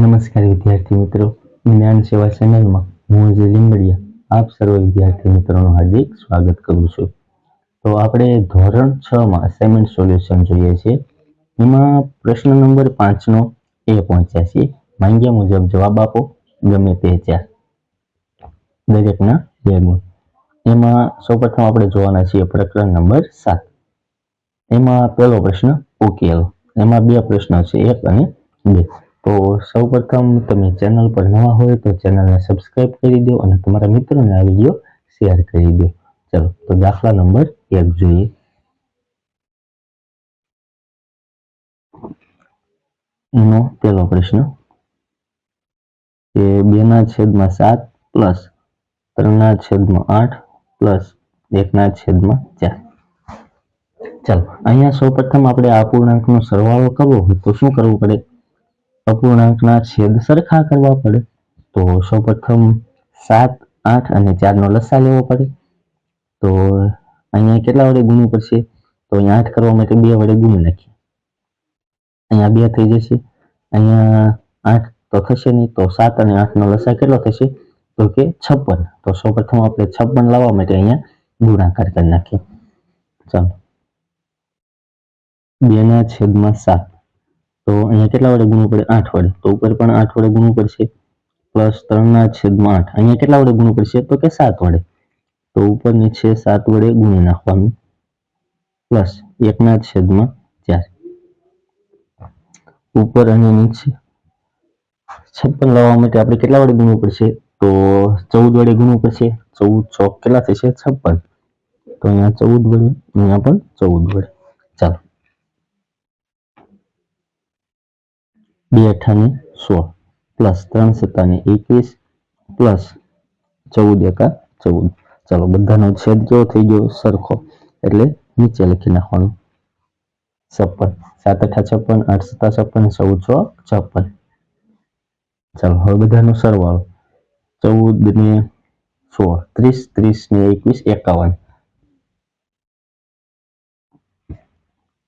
નમસ્કાર વિદ્યાર્થી મિત્રો, જ્ઞાન સેવા ચેનલમાં હું અજય લીંબડિયા, આપ સર્વ વિદ્યાર્થી મિત્રોનું હાર્દિક સ્વાગત કરું છું. તો આપણે ધોરણ છ માં અસાઇનમેન્ટ સોલ્યુશન જોઈએ છીએ. એમાં પ્રશ્ન નંબર પાંચનો એ પહોંચ્યા છીએ. માંગ્યા મુજબ જવાબ આપો, ગમે તે ચાર. દરેકના બે ગુણ. એમાં સૌપ્રથમ આપણે જોવાના છીએ પ્રકરણ નંબર સાત. એમાં પહેલો પ્રશ્ન ઉકેલ. એમાં બે પ્રશ્નો છે, એક અને બે. તો સૌપ્રથમ તમે ચેનલ પર નવા હોય તો ચેનલને સબસ્ક્રાઈબ કરી દો અને તમારા મિત્રોને આ વીડિયો શેર કરી દો. ચલો, તો દાખલા નંબર એક જોઈએ. એનો પહેલો પ્રશ્ન કે બે ના છેદમાં સાત પ્લસ ત્રણના છેદમાં આઠ પ્લસ એકના છેદમાં ચાર. ચાલો, અહીંયા સૌપ્રથમ આપણે આ પૂર્ણાંકનો સરવાળો કરવો હોય તો શું કરવું પડે? અપૂર્ણાંકના છેદ સરખા કરવા પડે તો સૌપ્રથમ સાત, આઠ અને ચારનો લસા લેવો પડે. તો અહીંયા કેટલા વડે ગુણવું પડશે? તો અહીંયા આઠ કરવા માટે બે વડે ગુણી નાખીએ. અહીંયા બે થઈ જશે. અહીંયા આઠ તો થશે નહીં, તો સાત અને આઠનો લસા કેટલો થશે? તો કે છપ્પન. તો સૌપ્રથમ આપણે છપ્પન લાવવા માટે અહીંયા ગુણાકાર કરી નાખીએ. ચાલો. બેના છેદમાં સાત. તો અહીંયા કેટલા વડે ગુણવું પડે? આઠ વડે. તો ઉપર પણ આઠ વડે ગુણવું પડશે. પ્લસ ત્રણના છેદમાં આઠ. અહીંયા કેટલા વડે ગુણવું પડશે? તો કે સાત વડે. તો ઉપર નીચે સાત વડે ગુણી નાખવાનું. પ્લસ એકના છેદમાં ચાર. ઉપર અને નીચે છપ્પન લાવવા માટે આપણે કેટલા વડે ગુણવું પડશે? તો ચૌદ વડે ગુણવું પડશે. ચૌદ ચોક કેટલા થશે? છપ્પન. તો અહીંયા ચૌદ વડે, અહીંયા પણ ચૌદ વડે ચાલો બે અઠાને સોળ. પ્લસ ત્રણ સત્તાને એકવીસ. પ્લસ ચૌદ એકા ચૌદ. ચાલો, બધાનો છેદ કેવો થઈ ગયો? સરખો. એટલે નીચે લખી નાખવાનું. છપ્પન. સાત અઠા છપ્પન, આઠ સત્તા છપ્પન, ચૌદ છ છપ્પન. ચાલો, હવે બધાનો સરવાળો. ચૌદ ને સોળ. ત્રીસ ત્રીસ ને એકવીસ, એકાવન.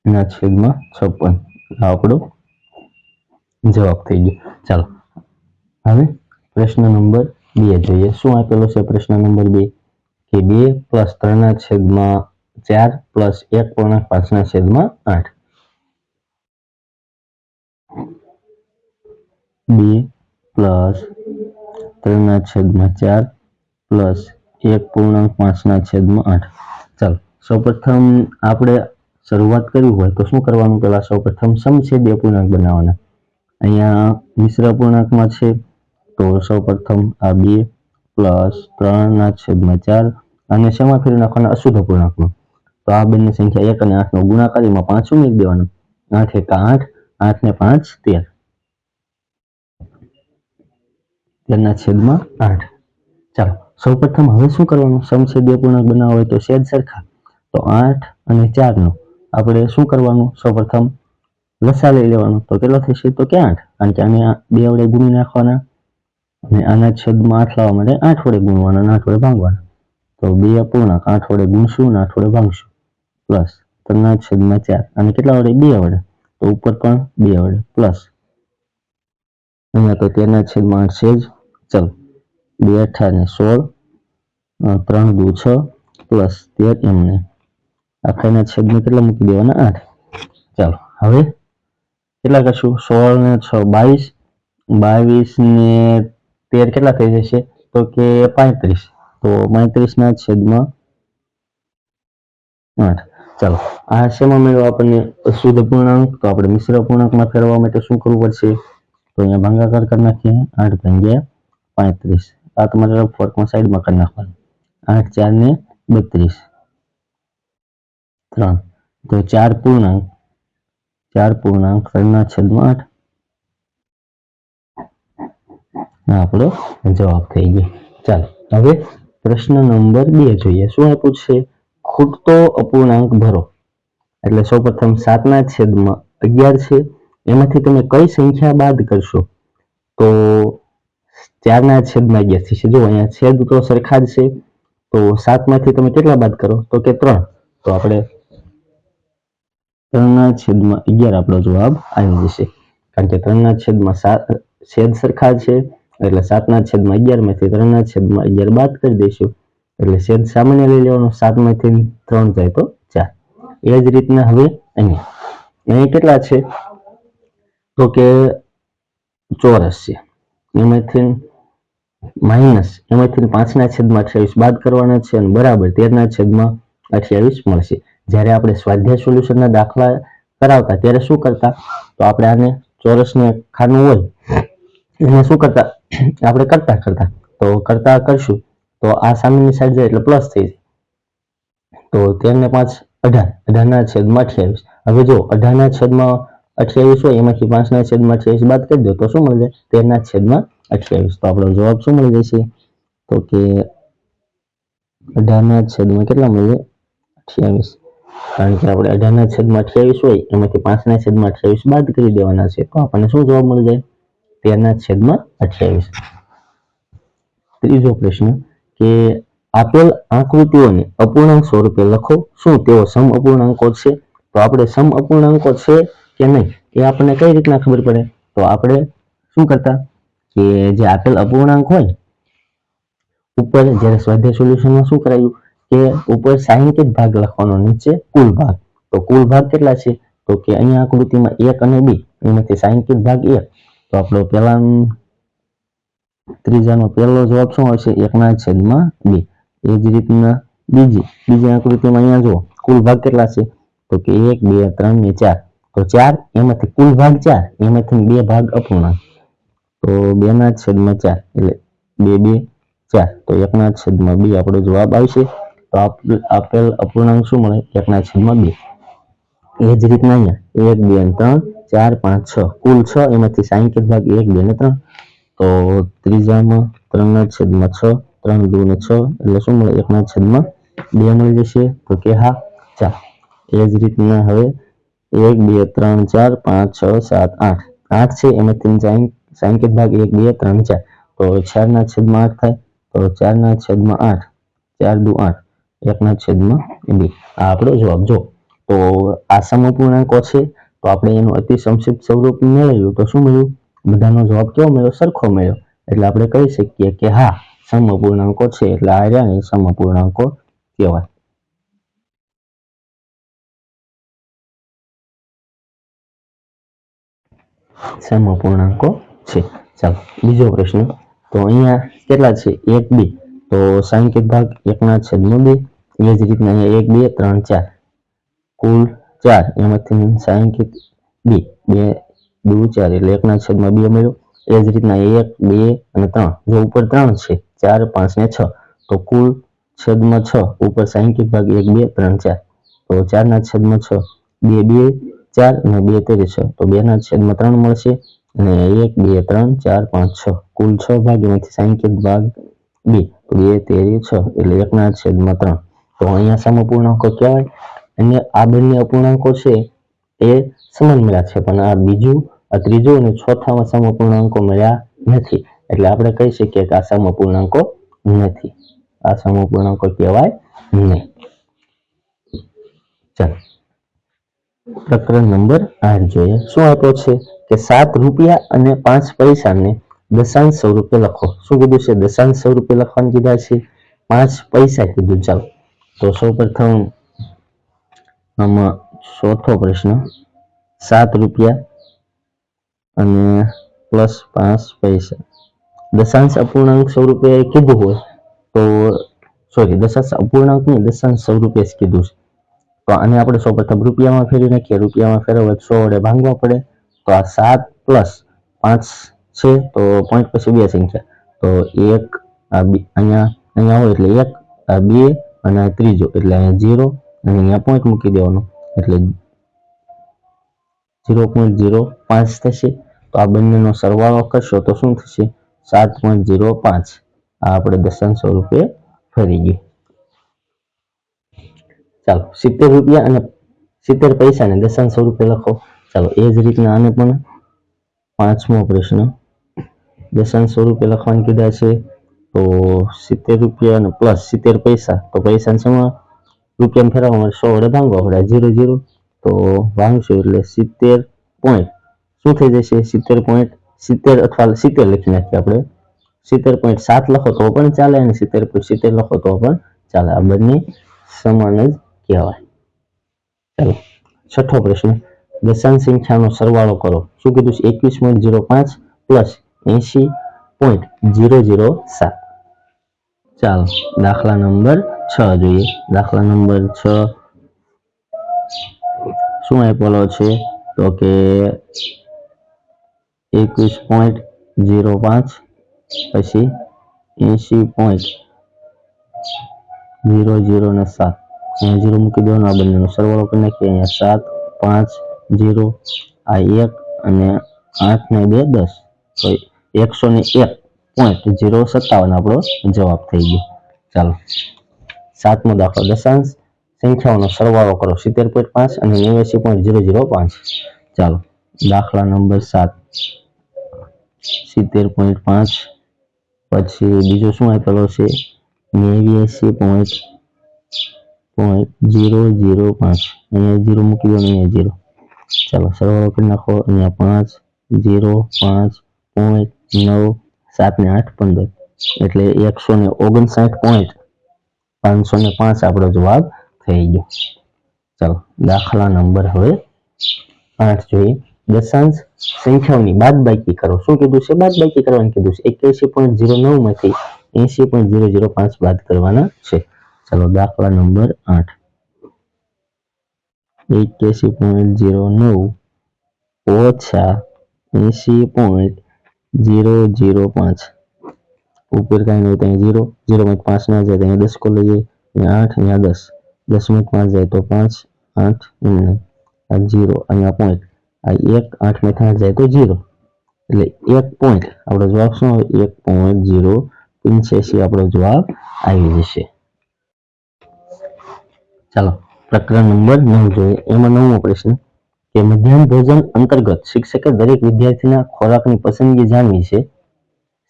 ના છેદમાં છપ્પન. આપણો જવાબ થઈ ગયો. ચાલો, હવે પ્રશ્ન નંબર બે જોઈએ. શું આપેલો છે પ્રશ્ન નંબર બે? કે બે પ્લસ ત્રણના છેદમાં ચાર પ્લસ એક પૂર્ણાંક પાંચના છેદમાં આઠ. બે પ્લસ ત્રણના છેદમાં ચાર પ્લસ એક પૂર્ણાંક પાંચના છેદમાં આઠ. ચાલો, સૌપ્રથમ આપણે શરૂઆત કરવી હોય તો શું કરવાનું? પહેલા સૌપ્રથમ સમછેદીય પૂર્ણાંક બનાવવાના. અહીંયા મિશ્ર પૂર્ણાંકમાં છે તો સૌપ્રથમ આ બે પ્લસ ત્રણના છેદમાં ચાર અને શેમાં ફેરવી નાખવાના અશુદ્ધ પૂર્ણાંકમાં? તો આ બંને સંખ્યા એક અને આઠનો ગુણાકાર એમાં પાંચ ઉમેરી દેવાનો. આઠ એક આઠ આઠ ને પાંચ તેર. તેરના છેદમાં આઠ. ચાલો, સૌપ્રથમ હવે શું કરવાનું? સમછેદીય પૂર્ણાંક બનાવવા હોય તો છેદ સરખા. તો આઠ અને ચારનો. આપણે શું કરવાનું? સૌપ્રથમ લસા લઈ લેવાનો. તો કેટલો થશે તો કે આઠ કારણ કે આને બે વડે ગુણી નાખવાના અને આના છેદમાં આઠ લાવવા માટે આઠ વડે ગુણવાના આઠ વડે ભાંગવાના. તો બે અપૂર્ણાંક, આઠ વડે ગુણશું આઠ વડે ભાંગશું. પ્લસ ત્રણના છેદમાં ચાર. અને કેટલા વડે? બે વડે. તો ઉપર પણ બે વડે. પ્લસ અહીંયા તો તેના છેદમાં આઠ છે જ. ચલ. બે અઠા ને સોળ. ત્રણ દુ છ. પ્લસ તેર એમને. આખાના છેદમાં કેટલા મૂકી દેવાના? આઠ. ચાલો. હવે કેટલા કરશું? સોળ ને છ, બાવીસ? બાવીસ ને તેર કેટલા થઈ જશે? તો કે પાંત્રીસ. તો પાંત્રીસ ના છેદમાં આઠ. ચાલો. આ શેમાં મેળવો આપણને? શુદ્ધ પૂર્ણાંક. તો આપણે મિશ્ર પૂર્ણાંકમાં ફેરવવા માટે શું કરવું પડશે? તો અહીંયા ભાંગાકાર કરી નાખીએ. આઠ ભાંગ્યા પાંત્રીસ. આ તમારે ફોર્કમાં સાઈડમાં કરી નાખવાનું. આઠ ચાર ને બત્રીસ. ત્રણ. તો ચાર પૂર્ણાંક. ચાર પૂર્ણાંક ત્રણના છેદમાં આઠ. આપણો જવાબ થઈ ગયો. ચાલો, હવે પ્રશ્ન નંબર બે જોઈએ. શું છે? ખૂટતો અપૂર્ણાંક ભરો. એટલે સૌપ્રથમ સાતના છેદમાં અગિયાર છે. એમાંથી તમે કઈ સંખ્યા બાદ કરશો? તો ચારના છેદમાં અગિયાર થશે. જો અહીંયા છેદ તો સરખા જ છે. તો સાતમાંથી તમે કેટલા બાદ કરો? તો કે ત્રણ. તો આપણે ત્રણના છેદમાં અગિયાર આપણો જવાબ આવી જશે કારણ કે ત્રણના છેદમાં સાત, છેદ સરખા છે, એટલે સાતના છેદમાં અગિયારમાંથી ત્રણના છેદમાં અગિયાર બાદ કરી દઈશું. એટલે છેદ સામાન્ય લઈ લેવાનો, સાતમાંથી ત્રણ જાય તો ચાર. એ જ રીતના હવે અહીંયા અહીં કેટલા છે? તો કે ચોરસ છે. એમાંથી માઇનસ, એમાંથી પાંચના છેદમાં અઠ્યાવીસ બાદ કરવાના છે અને બરાબર તેરના છેદમાં અઠ્યાવીસ મળશે. જ્યારે આપણે સ્વાધ્યાય સોલ્યુશનના દાખલા કરાવતા ત્યારે શું કરતા? તો આપણે આને ચોરસને ખાનું હોય, એને શું કરતા? આપણે કરતા કરતા. તો કરતા કરશું. તો આ સામેની સાઈડ જાય એટલે પ્લસ થઈ જાય. તો તેર ને પાંચ અઢાર. અઢારના છેદમાં અઠ્યાવીસ. હવે જો અઢારના છેદમાં અઠ્યાવીસ હોય, એમાંથી પાંચના છેદમાં અઠ્યાવીસ બાદ કરી દો, તો શું મળી જાય? તેરના છેદમાં અઠ્યાવીસ. તો આપણો જવાબ શું મળી જશે? તો કે અઢારના છેદમાં કેટલા મળી જાય? અઠ્યાવીસ. કારણ કે આપણે અઢારના છેદમાં અઠ્યાવીસ હોય, એમાંથી પાંચના છેદમાં અઠ્યાવીસ બાદ કરી દેવાના છે. તો આપણને શું જવાબ મળી જાય? તેરના છેદમાં અઠ્યાવીસ. ત્રીજો પ્રશ્ન કે આપેલ આકૃતિઓને અપૂર્ણાંક સ્વરૂપે લખો. શું તેઓ સમ અપૂર્ણાંકો છે? તો આપણે સમ અપૂર્ણાંકો છે કે નહીં? એ આપણને કઈ રીતના ખબર પડે? તો આપણે શું કરતા? કે જે આપેલ અપૂર્ણાંક હોય, ઉપર જ્યારે સ્વાધ્યાય સોલ્યુશનમાં શું કરાયું? કે ઉપર સાહિત્યિક ભાગ લખવાનો, નીચે કુલ ભાગ. તો કુલ ભાગ કેટલા છે? તો કે અહીંયા આકૃતિમાં એક અને બી, એમાંથી સાહિત્યિક ભાગ એક. તો આપણો પહેલા ત્રીજાનો પહેલો જવાબ શું હશે એકના છેદમાં બે. એ જ રીતના બીજી બીજી આકૃતિમાં અહીંયા જુઓ. કુલ ભાગ કેટલા છે? તો કે એક, બે, ત્રણ ને ચાર. તો ચાર, એમાંથી કુલ ભાગ ચાર, એમાંથી બે ભાગ અપૂર્ણાંક તો બે ના છેદમાં ચાર, એટલે બે બે, ચાર. તો એકના છેદમાં બે આપણો જવાબ આવશે. તો આપ- આપેલ અપૂર્ણાંક શું મળે? એકના છેદમાં બે. એ જ રીતના અહીંયા. એક, બે ને ત્રણ, ચાર, પાંચ, છ. કુલ છ, એમાંથી સાંઈઠ ભાગ એક, બે ને ત્રણ. તો ત્રીજામાં ત્રણના છેદમાં છ, ત્રણ દુ ને છ. એટલે શું મળે? એકના છેદમાં બે મળી જશે. તો કે હા ચાર એ જ રીતના હવે એક, બે, ત્રણ, ચાર, પાંચ, છ, સાત, આઠ. આઠ છે, એમાંથી સાઈન સાંકેત ભાગ એક, બે, ત્રણ, ચાર. તો ચારના છેદમાં આઠ થાય. તો ચારના છેદમાં આઠ. ચાર દુ આઠ. એકના છેદમાં બી. આ આપણો જવાબ. જો, તો આ સમઅપૂર્ણાંકો છે, તો આપણે એનું અતિ સંક્ષિપ્ત સ્વરૂપ મેળવ્યું. તો શું મળ્યું? બધાનો જવાબ કેવો મળ્યો? સરખો મળ્યો. એટલે આપણે કહી શકીએ કે હા સમઅપૂર્ણાંકો છે, એટલે આ એ સમઅપૂર્ણાંકો કહેવાય. સમઅપૂર્ણાંકો છે. ચાલો, બીજો પ્રશ્ન. તો અહીંયા કેટલા છે? એક, બે. તો સાંકેત ભાગ એકના છેદમાં બે. એ જ રીતના અહીંયા એક, બે, ત્રણ, ચાર. કુલ ચાર. એમાંથી સાંકેત બે. બે દુ ચાર. એટલે એકના છેદમાં બે મળ્યો. એ જ રીતના એક, બે અને ત્રણ. જો ઉપર ત્રણ છે, ચાર, પાંચ ને છ. તો કુલ છેદમાં છ. ઉપર સાંકેત ભાગ એક, બે, ત્રણ, ચાર. તો ચારના છેદમાં છ. બે બે, ચાર અને બે તેરી છ. તો બે ના છેદમાં ત્રણ મળશે. અને એક, બે, ત્રણ, ચાર, પાંચ, છ. કુલ છ ભાગ, એમાંથી સાંકેત ભાગ બે. તો બે, તેરી, છ. એટલે એકના છેદમાં ત્રણ. તો અહીંયા સમઅપૂર્ણાંકો કહેવાય. અને આ બંને અપૂર્ણાંકો છે એ સમાન મળ્યા છે, પણ આ બીજું, આ ત્રીજું અને ચોથામાં સમઅપૂર્ણાંકો મળ્યા નથી. એટલે આપણે કહી શકીએ કે આ સમઅપૂર્ણાંકો નથી. આ સમઅપૂર્ણાંકો કહેવાય નહીં. ચાલો. પ્રકરણ નંબર આઠ જોઈએ. શું આપ્યો છે? કે સાત રૂપિયા અને પાંચ પૈસાને દશાંશ સ્વરૂપે લખો. શું કીધું છે? દશાંશ સ્વરૂપે લખવાનું કીધા છે? પાંચ પૈસા કીધું. ચાલો. તો સૌ પ્રથમ આમાં ચોથો પ્રશ્ન, સાત રૂપિયા અને પ્લસ પાંચ પૈસા. દશાંશ અપૂર્ણાંક સ્વરૂપે કીધું હોય તો સોરી દશાંશ અપૂર્ણાંક નહીં, દશાંશ સ્વરૂપે કીધું છે. તો આને આપણે સૌપ્રથમ રૂપિયામાં ફેરવી નાખીએ. રૂપિયામાં ફેરવવા સો વડે ભાંગવા પડે. તો આ સાત પ્લસ પાંચ છે, તો પોઈન્ટ પછી બે સંખ્યા. તો એક, આ અહીંયા અહીંયા હોય એટલે એક, આ બે અને આ ત્રીજો, એટલે અહીંયા ઝીરો અને અહીંયા પોઈન્ટ મૂકી દેવાનો. એટલે ઝીરો પોઈન્ટ ઝીરો પાંચ થશે. તો આ બંનેનો સરવાળો કરશો તો શું થશે? સાત પોઈન્ટ ઝીરો પાંચ. આ આપણે દશાંશ સ્વરૂપે ફરી ગયું. ચાલો, સિત્તેર રૂપિયા અને સિત્તેર પૈસાને દશાંશ સ્વરૂપે લખો. ચાલો, એ જ રીતના આને પણ પાંચમો પ્રશ્ન. દશાંશ સ્વરૂપે લખવાનું કીધા છે. તો સિત્તેર રૂપિયા અને પ્લસ સિત્તેર પૈસા. તો પૈસા સમા રૂપિયા ફેરવવામાં સો વડે ભાંગો આપણે જીરો જીરો. તો ભાંગશું એટલે સિત્તેર પોઈન્ટ શું થઈ જશે? સિત્તેર પોઈન્ટ સિત્તેર અથવા સિત્તેર લખી નાખીએ આપણે. સિત્તેર પોઈન્ટ સાત લખો તો પણ ચાલે અને સિત્તેર પોઈન્ટ સિત્તેર લખો તો પણ ચાલે. આ બંને સમાન જ કહેવાય. ચાલો, છઠ્ઠો પ્રશ્ન. દશાંશ સંખ્યાનો સરવાળો કરો. શું કીધું છે? એકવીસ પોઈન્ટ જીરો પાંચ પ્લસ એસી પોઈન્ટ જીરો જીરો સાત. ચાલો દાખલા નંબર છ જોઈએ દાખલા નંબર છ શું આપેલો છે તો કે એકવીસ પોઈન્ટ જીરો પાંચ પછી એસી પોઈન્ટ જીરો જીરો ને સાત અહીંયા જીરો મૂકી દેવાનો આ બંનેનો સરવાળો કરી નાખીએ અહીંયા સાત પાંચ જીરો આ એક અને આઠ ને બે દસ તો એકસો ને એક પોઈન્ટ ઝીરો સત્તાવન આપણો જવાબ થઈ ગયો. ચાલો. સાતમો દાખલો દશાંશ. સંખ્યાઓનો સરવાળો કરો સિત્તેર પોઈન્ટ પાંચ અને નેવ્યાસી પોઈન્ટ ઝીરો ઝીરો પાંચ. ચાલો. દાખલા નંબર સાત. સિત્તેર પોઈન્ટ પાંચ. પછી બીજો શું આપેલો છે? નેવ્યાસી પોઈન્ટ પોઈન્ટ ઝીરો જીરો પાંચ. અહીંયા ઝીરો મૂકી દો અહીંયા ઝીરો. ચાલો, સરવાળો કરી નાખો. અહીંયા પાંચ જીરો પાંચ, પોઈન્ટ, નવ સાત ને આઠ પંદર. એટલે એકસો ને ઓગણસાઠ પોઈન્ટ પાંચસો ને પાંચ આપણો જવાબ થઈ ગયો. ચાલો, દાખલા નંબર હવે આઠ જોઈએ. દશાંશ સંખ્યાઓની બાદબાકી કરો. શું કીધું છે? બાદબાકી કરવાનું કીધું છે. એક્યાસી પોઈન્ટ ઝીરો નવમાંથી એસી પોઈન્ટ જીરો જીરો પાંચ બાદ કરવાના છે. ચાલો, દાખલા નંબર આઠ. એક્યાસી પોઈન્ટ ઝીરો નવ ઓછા એસી પોઈન્ટ જીરો જીરો પાંચ ઉપર કાંઈ નહીં તો અહીંયા જીરો જીરો પોઈન્ટ પાંચ ના જાય તો અહીંયા દસ કો લઈએ અહીંયા આઠ અહીંયા દસ દસમાંથી પાંચ જાય તો પાંચ આઠ એમને આ જીરો અહીંયા પોઈન્ટ આ એક આઠમાંથી આઠ જાય તો જીરો એટલે એક પોઈન્ટ આપણો જવાબ શું આવે એક પોઈન્ટ જીરો પંચ્યાસી આપણો જવાબ આવી જશે ચાલો પ્રકરણ નંબર નવ જોઈએ એમાં નવમો પ્રશ્ન કે મધ્યાહન ભોજન અંતર્ગત શિક્ષકે દરેક વિદ્યાર્થીના ખોરાકની પસંદગી જાણવી છે.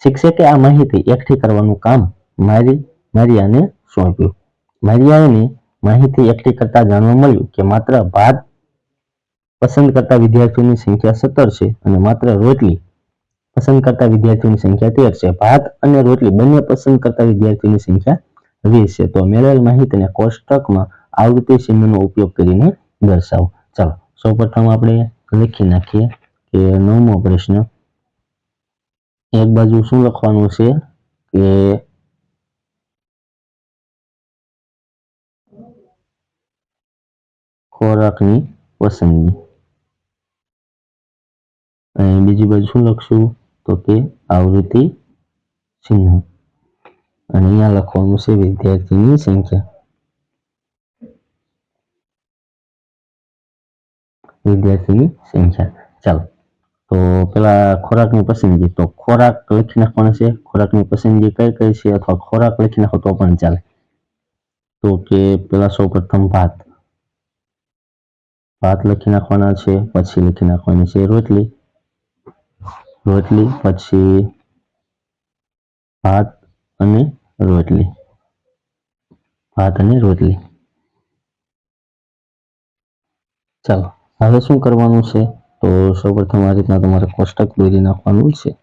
શિક્ષકે આ માહિતી એકઠી કરવાનું કામ મારી, મારિયાને સોંપ્યું. મારિયાને માહિતી એકઠી કરતા જાણવા મળ્યું કે માત્ર ભાત પસંદ કરતા વિદ્યાર્થીઓની સંખ્યા સત્તર છે અને માત્ર રોટલી પસંદ કરતા વિદ્યાર્થીઓની સંખ્યા તેર છે. ભાત અને રોટલી બંને પસંદ કરતા વિદ્યાર્થીઓની સંખ્યા વીસ છે. તો મેળવેલ માહિતીને કોષ્ટકમાં આવૃત્તિ ચિહ્નનો ઉપયોગ કરીને દર્શાવો. ચાલો. સૌપ્રથમ આપણે લખી નાખીએ કે નવમો પ્રશ્ન. એક બાજુ શું લખવાનું છે કે ખોરાકની પસંદગી. અને બીજી બાજુ શું લખશું? તો કે આવૃત્તિ ચિહ્ન. અને અહીંયા લખવાનું છે વિદ્યાર્થીની સંખ્યા. વિદ્યાર્થીની સંખ્યા ચાલો. તો પેલા ખોરાકની પસંદગી. તો ખોરાક લખી નાખવાનો છે. ખોરાકની પસંદગી કઈ કઈ છે? અથવા ખોરાક લખી નાખો તો પણ ચાલે. તો કે પેલા સૌ પ્રથમ ભાત. ભાત લખી નાખવાના છે, પછી લખી નાખવાની છે રોટલી. રોટલી, પછી ભાત અને રોટલી. ભાત અને રોટલી. ચાલો. હવે શું કરવાનું છે? તો સૌપ્રથમ આ રીતના તમારે કોષ્ટક દોરી નાખવાનું છે.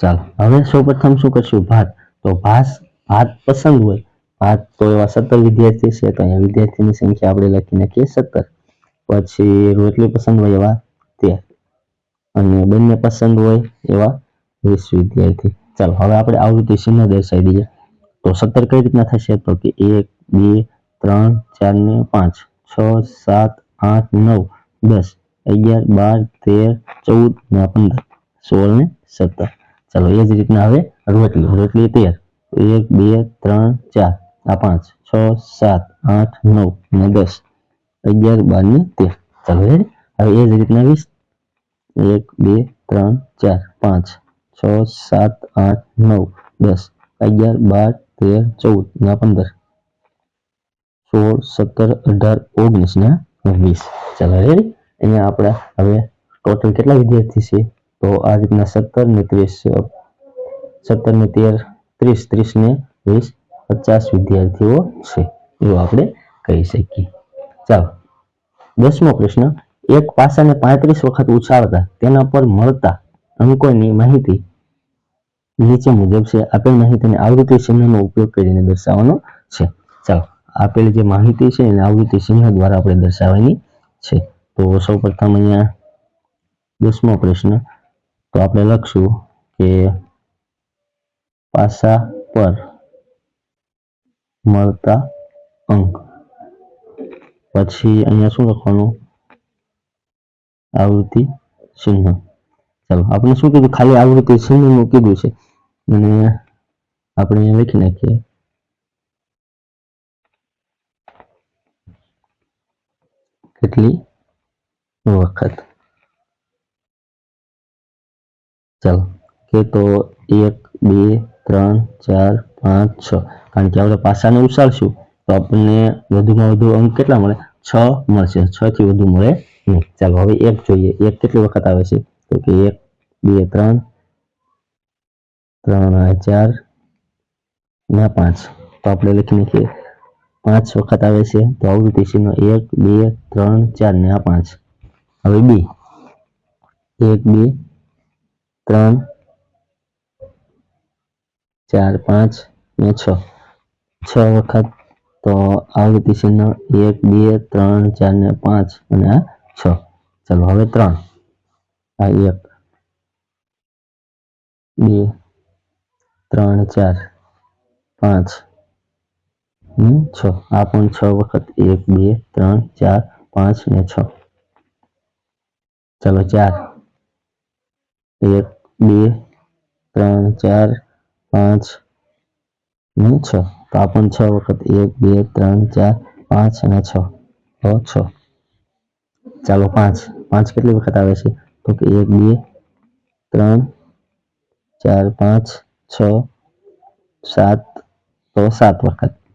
ચાલો, હવે સૌપ્રથમ શું કરશું? ભાત. તો ભાત ભાત પસંદ હોય. ભાત તો એવા સત્તર વિદ્યાર્થી છે, તો અહીંયા વિદ્યાર્થીની સંખ્યા આપણે લખી નાખીએ સત્તર. પછી રોટલી પસંદ હોય એવા તેર. અને બંને પસંદ હોય એવા વીસ વિદ્યાર્થી. ચાલો, હવે આપણે આવૃત્તિ ચિહ્ન દર્શાવી દઈએ. તો સત્તર કઈ રીતના થશે? તો કે એક, બે ત્રણ, ચાર ને પાંચ, છ, સાત, આઠ, નવ, દસ, અગિયાર, બાર, તેર, ચૌદ, ને પંદર, સોળ ને સત્તર. ચાલો એ જ રીતના હવે રોટલી રોટલી તેર એક, બે, ત્રણ, ચાર, આ પાંચ, છ, સાત, આઠ, નવ, ને દસ, અગિયાર, બાર, ને તેર. ચાલો? હવે એ જ રીતના વીસ. એક, બે, ત્રણ, ચાર, પાંચ, છ, સાત, આઠ, નવ, દસ, અગિયાર, બાર, તેર, ચૌદ, ને પંદર. સોળ, સત્તર, અઢાર, ઓગણીસ ને વીસ. ચાલો રેડી અહીંયા આપણે હવે ટોટલ કેટલા વિદ્યાર્થી છે? તો આ રીતના સત્તર ને ત્રીસ, સત્તર ને તેર, ત્રીસ ત્રીસ ને વીસ, પચાસ વિદ્યાર્થીઓ છે. એવું આપણે કહી શકીએ. ચાલો, દસમો પ્રશ્ન. એક પાસાને પાંત્રીસ વખત ઉછાળતા તેના પર મળતા અંકોની માહિતી નીચે મુજબ છે. આપેલ માહિતીને આવૃત્તિ ચિહ્નનો ઉપયોગ કરીને દર્શાવવાનો છે. ચાલો આપેલ જે માહિતી છે એને આવૃત્તિ ચિહ્ન દ્વારા આપણે દર્શાવવાની છે. તો સૌ પ્રથમ અહીંયા દસમો પ્રશ્ન. તો આપણે લખશું કે પાસા પર મળતા અંક. પછી અહીંયા શું લખવાનું? આવૃત્તિ ચિહ્ન. ચાલો, આપણે શું કીધું? ખાલી આવૃત્તિ ચિહ્નનું કીધું છે. અને આપણે અહીંયા લખી નાખીએ. કેટલી વખત? ચાલો, કે તો એક, બે, ત્રણ, ચાર, પાંચ, છ. કારણ કે આપણે પાસાને ઉછાળશું, તો આપણને વધુમાં વધુ અંક કેટલા મળે? છ મળશે. છ થી વધુ મળે નહીં. ચાલો, હવે એક જોઈએ. એક કેટલી વખત આવે છે? તો કે એક, બે, ત્રણ ત્રણ, ચાર, ને, પાંચ. તો આપણે લખી નાખીએ. પાંચ વખત આવે છે, તો આવૃત્તિ ચિહ્ન એક, બે, ત્રણ, ચાર ને આ પાંચ. હવે બી. એક, બે, ત્રણ, ચાર, પાંચ ને છ. છ વખત તો આવૃત્તિ ચિહ્ન એક, બે, ત્રણ, ચાર ને પાંચ અને આ છ. ચાલો હવે ત્રણ. આ એક. બે, ત્રણ, ચાર, પાંચ. છ આ પણ છ વખત એક બે ત્રણ ચાર પાંચ ને છ ચાલો ચાર એક બે ત્રણ ચાર પાંચ ને છ તો આ પણ છ વખત એક બે ત્રણ ચાર પાંચ અને છ તો છ ચાલો પાંચ પાંચ કેટલી વખત આવે છે તો કે એક બે ત્રણ ચાર પાંચ છ સાત તો સાત વખત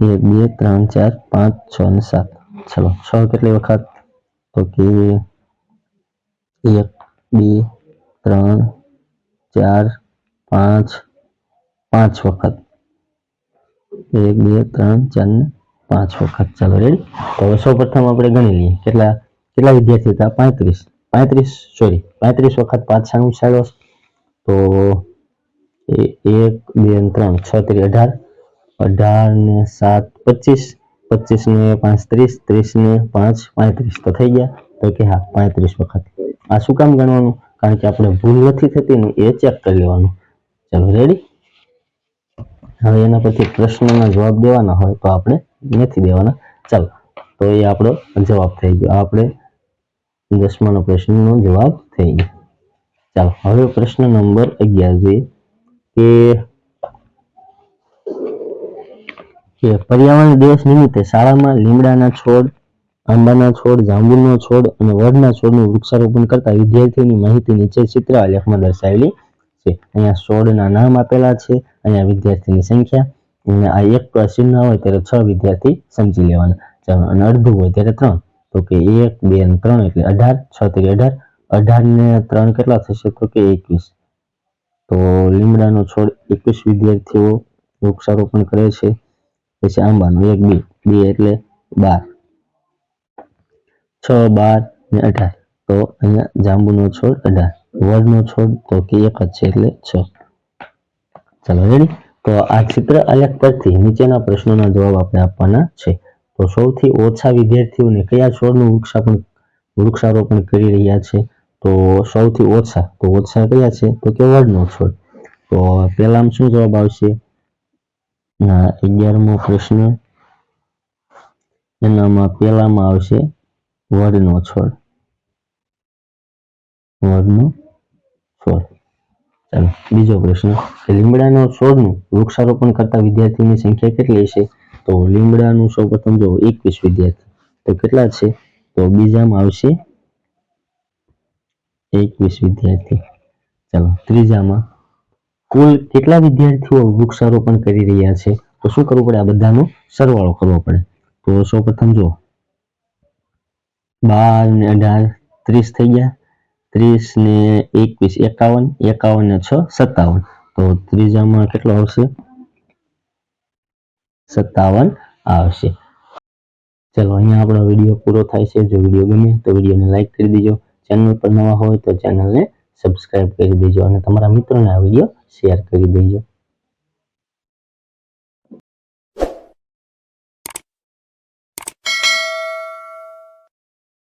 એક બે ત્રણ ચાર પાંચ છ અને સાત ચલો છ કેટલી વખત તો કે એક બે ત્રણ ચાર પાંચ પાંચ વખત એક બે ત્રણ ચાર ને પાંચ વખત ચાલો રેડી તો હવે સૌ પ્રથમ આપણે ગણી લઈએ। કેટલા કેટલા વિદ્યાર્થી હતા? પાંત્રીસ પાંત્રીસ સોરી પાંત્રીસ વખત પાંચ સાનું ચાલો તો એ- એક, બે અને ત્રણ, છ, ત્રી, અઢાર અઢાર ને સાત, પચીસ. પચીસ ને પાંચ, ત્રીસ. ત્રીસ ને પાંચ, પાંત્રીસ. તો થઈ ગયા. તો કે હા, પાંત્રીસ વખત. આ શું કામ ગણવાનું? કારણ કે આપણે ભૂલ નથી થતી ને એ ચેક કરી લેવાનું. ચાલો રેડી હવે એના પછી પ્રશ્નના જવાબ દેવાના હોય તો આપણે નથી દેવાના. ચાલો, તો એ આપણો જવાબ થઈ ગયો. આપણે દસમાનો પ્રશ્નનો જવાબ થઈ ગયો. ચાલો, હવે પ્રશ્ન નંબર અગિયાર જોઈએ. કે કે પર્યાવરણ દિવસ નિમિત્તે શાળામાં લીમડાના છોડ, આંબાના છોડ, જાંબુનો છોડ અને વડના છોડનું વૃક્ષારોપણ કરતા વિદ્યાર્થીઓની માહિતી નીચે ચિત્ર આલેખમાં દર્શાવેલી છે. અહીંયા છોડના નામ આપેલા છે, અહીંયા વિદ્યાર્થીની સંખ્યા અને આ એક ચિહ્ન હોય ત્યારે છ વિદ્યાર્થી સમજી લેવાના. અને અડધું હોય ત્યારે ત્રણ. તો કે એક, બે અને ત્રણ એટલે અઢાર, છ તરી અઢાર. અઢાર ને ત્રણ કેટલા થશે? તો કે એકવીસ. તો લીમડાનો છોડ એકવીસ વિદ્યાર્થીઓ વૃક્ષારોપણ કરે છે. પછી આંબાનો એક, બે બે એટલે બાર. છ, બાર ને અઢાર. તો અહીંયા જાંબુનો છોડ અઢાર. વડનો છોડ તો કે એક જ છે એટલે છ. ચાલો રેડી તો આ ચિત્ર આલેખ પરથી નીચેના પ્રશ્નોના જવાબ આપણે આપવાના છે. તો સૌથી ઓછા વિદ્યાર્થીઓને કયા છોડનું વૃક્ષારોપણ વૃક્ષારોપણ કરી રહ્યા છે? તો સૌથી ઓછા, તો ઓછા કયા છે? તો કે વડનો છોડ. તો પહેલામાં શું જવાબ આવશે? ના, અગિયારમો પ્રશ્ન. એનામાં પહેલામાં આવશે વડનો છોડ. વડનો છોડ. ચાલો, બીજો પ્રશ્ન. લીમડાનો છોડનું વૃક્ષારોપણ કરતા વિદ્યાર્થીની સંખ્યા કેટલી છે તો લીમડાનું સૌપ્રથમ જો એકવીસ વિદ્યાર્થી. તો કેટલા છે? તો બીજામાં આવશે એકવીસ વિદ્યાર્થી. ચાલો, ત્રીજામાં કુલ કેટલા વિદ્યાર્થીઓ વૃક્ષારોપણ કરી રહ્યા છે? તો શું કરવું પડે આ બધાનો? સરવાળો કરવો પડે. તો સૌપ્રથમ જો બાર ને અઢાર ત્રીસ થઈ ગયા. ત્રીસ ને એકવીસ, એકાવન એકાવન ને છ, સત્તાવન. તો ત્રીજામાં કેટલો આવશે? સત્તાવન આવશે. ચલો, અહીંયા આપણો વીડિયો પૂરો થાય છે. જો વીડિયો ગમે તો વિડીયોને લાઈક કરી દેજો. ચેનલ પર નવા હોય તો ચેનલને સબસ્ક્રાઇબ કરી દેજો અને તમારા મિત્રોને આ વીડિયો શેર કરી દેજો.